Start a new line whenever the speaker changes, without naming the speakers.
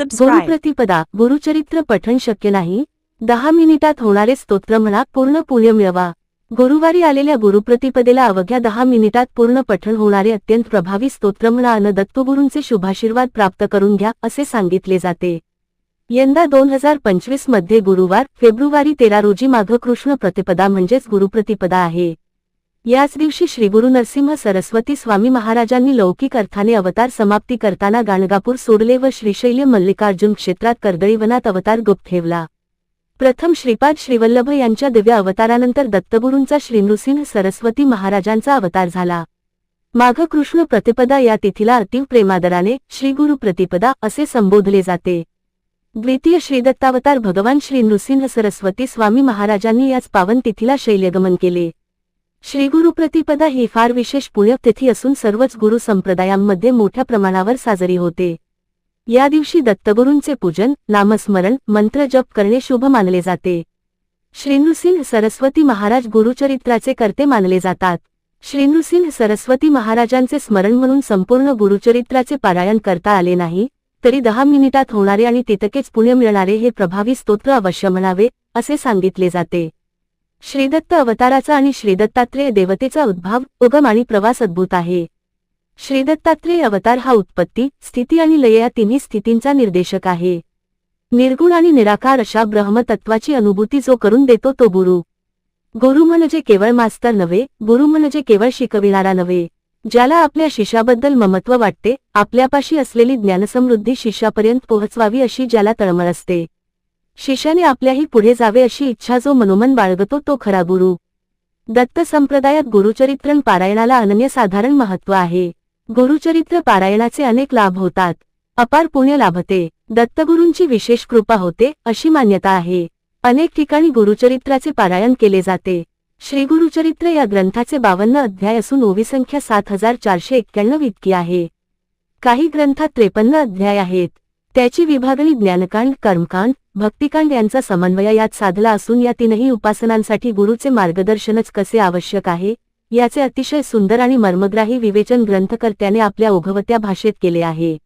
गुरुप्रतिपदा गुरुचरित्र पठण शक्य नाही. दहा मिनिटात होणारे स्तोत्र म्हणा पूर्ण पुण्य मिळवा. गुरुवारी आलेल्या गुरुप्रतिपदेला अवघ्या दहा मिनिटात पूर्ण पठण होणारे अत्यंत प्रभावी स्तोत्र म्हणा अन दत्तगुरूंचे शुभाशीर्वाद प्राप्त करून घ्या असे सांगितले जाते. यंदा दोन हजार पंचवीसमध्ये गुरुवार फेब्रुवारी तेरा रोजी माघ कृष्ण प्रतिपदा म्हणजेच गुरुप्रतिपदा आहे. याच दिवशी श्रीगुरु नरसिंह सरस्वती स्वामी महाराजांनी लौकिक अर्थाने अवतार समाप्ती करताना गाणगापूर सोडले व श्रीशैल्य मल्लिकार्जुन क्षेत्रात कर्दळीवनात अवतार गुप्त ठेवला. प्रथम श्रीपाद श्रीवल्लभ यांच्या दिव्या अवतारानंतर दत्तगुरूंचा श्रीनृसिंह सरस्वती महाराजांचा अवतार झाला. माघ कृष्ण प्रतिपदा या तिथीला अतीव प्रेमादराने श्रीगुरु प्रतिपदा असे संबोधले जाते. द्वितीय श्रीदत्तावतार भगवान श्री नृसिंह सरस्वती स्वामी महाराजांनी याच पावन तिथीला शैल्यगमन केले. श्री गुरुप्रतिपदा ही फार विशेष पुण्यतिथी असून सर्वच गुरु संप्रदायांमध्ये मोठ्या प्रमाणावर साजरी होते. या दिवशी दत्तगुरूंचे पूजन नामस्मरण मंत्र जप करणे शुभ मानले जाते. श्रीनृसिंह सरस्वती महाराज गुरुचरित्राचे कर्ते मानले जातात. श्रीनृसिंह सरस्वती महाराजांचे स्मरण म्हणून संपूर्ण गुरुचरित्राचे पारायण करता आले नाही तरी दहा मिनिटात होणारे आणि तितकेच पुण्य मिळणारे हे प्रभावी स्तोत्र अवश्य म्हणावे असे सांगितले जाते. श्रीदत्त अवताराचा आणि श्रीदत्तात्रेय देवतेचा उद्भाव उगम आणि प्रवास अद्भुत आहे. श्रीदत्तात्रेय अवतार हा उत्पत्ती स्थिती आणि लय या तिन्ही स्थितींचा निर्देशक आहे. निर्गुण आणि निराकार अशा ब्रह्मतत्वाची अनुभूती जो करून देतो तो गुरु. गुरु म्हणजे केवळ मास्तर नव्हे गुरु म्हणजे केवळ शिकविणारा नव्हे. ज्याला आपल्या शिष्याबद्दल ममत्व वाटते आपल्यापाशी असलेली ज्ञानसमृद्धी शिष्यापर्यंत पोहोचवावी अशी ज्याला तळमळ असते. शिष्याने आपल्याही पुढे जावे अशी इच्छा जो मनोमन बाळगतो तो खरा गुरु. दत्त संप्रदायात गुरुचरित्रन पारायणाला अनन्यसाधारण महत्त्व आहे. गुरुचरित्र पारायणाचे अनेक लाभ होतात. अपार पुण्य लाभते. दत्तगुरूंची विशेष कृपा होते अशी मान्यता आहे. अनेक ठिकाणी गुरुचरित्राचे पारायण केले जाते. श्री गुरुचरित्र या ग्रंथाचे बावन्न अध्याय असून ओवी संख्या सात हजार चारशे एक्क्याण्णव इतकी आहे. काही ग्रंथात त्रेपन्न अध्याय आहेत. त्याची विभागणी ज्ञानकांड कर्मकांड भक्तिकांड यांचा समन्वय यात साधला असून या तीनही उपासनांसाठी गुरुचे मार्गदर्शनच कसे आवश्यक आहे याचे अतिशय सुंदर आणि मर्मग्राही विवेचन ग्रंथकर्त्याने आपल्या ओघवत्या भाषेत केले आहे.